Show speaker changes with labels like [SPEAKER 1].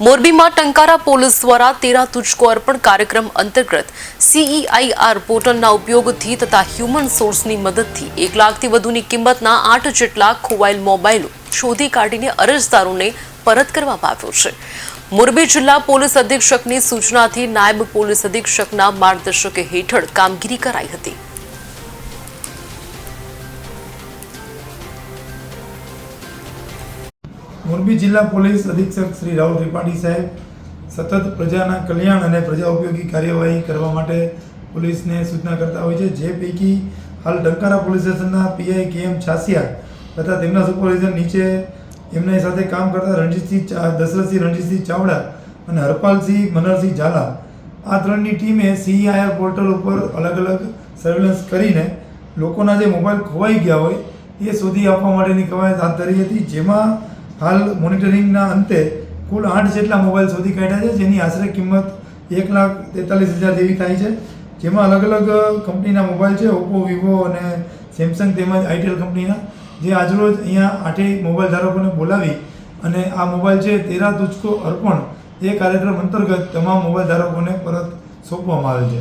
[SPEAKER 1] મોરબીમાં ટંકારા પોલીસ દ્વારા તેરા તુચકો અર્પણ કાર્યક્રમ અંતર્ગત સીઈઆઈઆર પોર્ટલના ઉપયોગથી તથા હ્યુમન સોર્સની મદદથી એક લાખથી વધુની કિંમતના આઠ જેટલા ખોવાયેલ મોબાઈલો શોધી કાઢીને અરજદારોને પરત કરવામાં આવ્યો છે. મોરબી જિલ્લા પોલીસ અધિક્ષકની સૂચનાથી નાયબ પોલીસ અધિક્ષકના માર્ગદર્શક હેઠળ કામગીરી કરાઈ હતી.
[SPEAKER 2] મોરબી જિલ્લા પોલીસ અધિક્ષક શ્રી રાહુલ ત્રિપાઠી સાહેબ સતત પ્રજાના કલ્યાણ અને પ્રજા ઉપયોગી કાર્યવાહી કરવા માટે પોલીસને સૂચના કરતા હોય છે. જે પૈકી હાલ ડંકારા પોલીસ સ્ટેશનના પીઆઈ કે એમ છાસિયા તથા તેમના સુપરવાઇઝર નીચે એમની સાથે કામ કરતા રણજીતસિંહ દશરથસિંહ, રણજીતસિંહ ચાવડા અને હરપાલસિંહ મનહરસિંહ ઝાલા આ ત્રણની ટીમે સીઆઈઆર પોર્ટલ ઉપર અલગ અલગ સર્વેલન્સ કરીને લોકોના જે મોબાઈલ ખોવાઈ ગયા હોય એ શોધી આપવા માટેની કવાયત હાથ ધરી હતી. જેમાં હાલ મોનિટરિંગના અંતે કુલ આઠ જેટલા મોબાઈલ શોધી કાઢ્યા છે, જેની આશરે કિંમત એક લાખ તેતાલીસ હજાર જેવી થાય છે. જેમાં અલગ અલગ કંપનીના મોબાઈલ છે, ઓપ્પો, વિવો અને સેમસંગ તેમજ આઈટેલ કંપનીના. જે આજરોજ અહીંયા આઠેય મોબાઈલ ધારકોને બોલાવી અને આ મોબાઈલ છે, તેરા તુચકો અર્પણ એ કાર્યક્રમ અંતર્ગત તમામ મોબાઈલ ધારકોને પરત સોંપવામાં આવે છે.